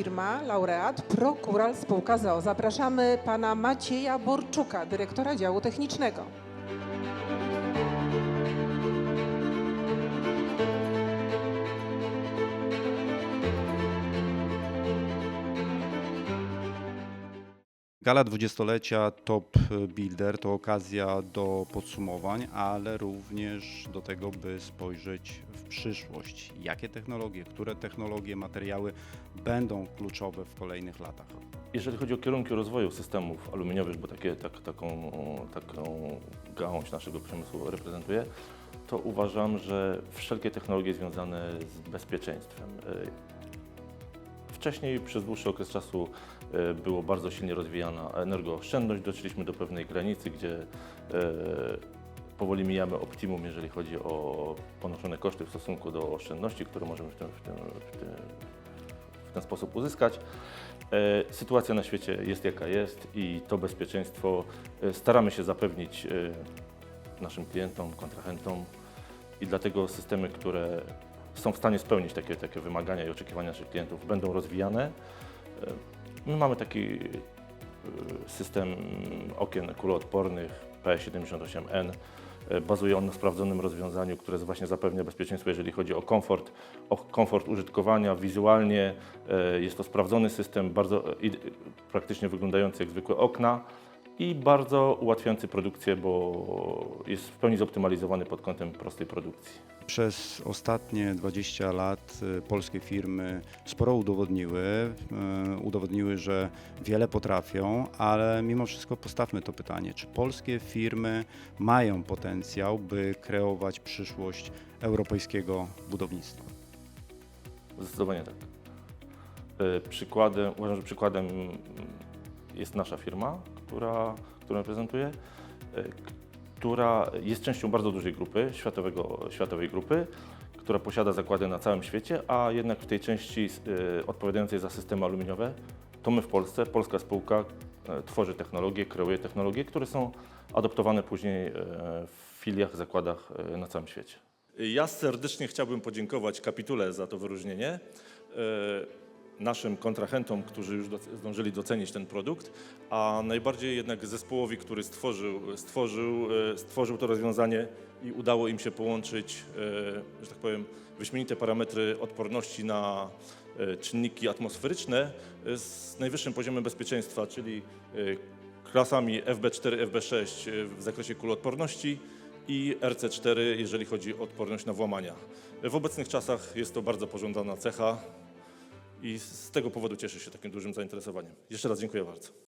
firma, laureat Prokural Spółka ZOO. Zapraszamy pana Macieja Borczuka, dyrektora działu technicznego. Gala dwudziestolecia Top Builder to okazja do podsumowań, ale również do tego, by spojrzeć w przyszłość. Jakie technologie, które technologie, materiały będą kluczowe w kolejnych latach? Jeżeli chodzi o kierunki rozwoju systemów aluminiowych, bo takie, tak, taką, taką gałąź naszego przemysłu reprezentuję, to uważam, że wszelkie technologie związane z bezpieczeństwem. Wcześniej przez dłuższy okres czasu y, było bardzo silnie rozwijana energooszczędność. Doszliśmy do pewnej granicy, gdzie y, powoli mijamy optimum, jeżeli chodzi o ponoszone koszty w stosunku do oszczędności, które możemy w ten, w ten, w ten, w ten sposób uzyskać. E, Sytuacja na świecie jest jaka jest i to bezpieczeństwo e, staramy się zapewnić e, naszym klientom, kontrahentom i dlatego systemy, które są w stanie spełnić takie, takie wymagania i oczekiwania naszych klientów będą rozwijane. E, My mamy taki e, system okien kuloodpornych P78N. E, Bazuje on na sprawdzonym rozwiązaniu, które właśnie zapewnia bezpieczeństwo, jeżeli chodzi o komfort, o komfort użytkowania. Wizualnie jest to sprawdzony system, bardzo praktycznie wyglądający jak zwykłe okna i bardzo ułatwiający produkcję, bo jest w pełni zoptymalizowany pod kątem prostej produkcji. Przez ostatnie 20 lat y, polskie firmy sporo udowodniły, y, udowodniły, że wiele potrafią, ale mimo wszystko postawmy to pytanie, czy polskie firmy mają potencjał, by kreować przyszłość europejskiego budownictwa? Zdecydowanie tak. E, Przykładem, uważam, że przykładem jest nasza firma, która, którą reprezentuję, e, która jest częścią bardzo dużej grupy, światowego, światowej grupy, która posiada zakłady na całym świecie, a jednak w tej części e, odpowiadającej za systemy aluminiowe, to my w Polsce, polska spółka e, tworzy technologie, kreuje technologie, które są adoptowane później w filiach, zakładach na całym świecie. Ja serdecznie chciałbym podziękować Kapitule za to wyróżnienie. Naszym kontrahentom, którzy już zdążyli docenić ten produkt, a najbardziej jednak zespołowi, który stworzył, stworzył, e, stworzył to rozwiązanie i udało im się połączyć, e, że tak powiem, wyśmienite parametry odporności na e, czynniki atmosferyczne z najwyższym poziomem bezpieczeństwa, czyli klasami FB4, FB6 w zakresie kuloodporności i RC4, jeżeli chodzi o odporność na włamania. W obecnych czasach jest to bardzo pożądana cecha i z tego powodu cieszę się takim dużym zainteresowaniem. Jeszcze raz dziękuję bardzo.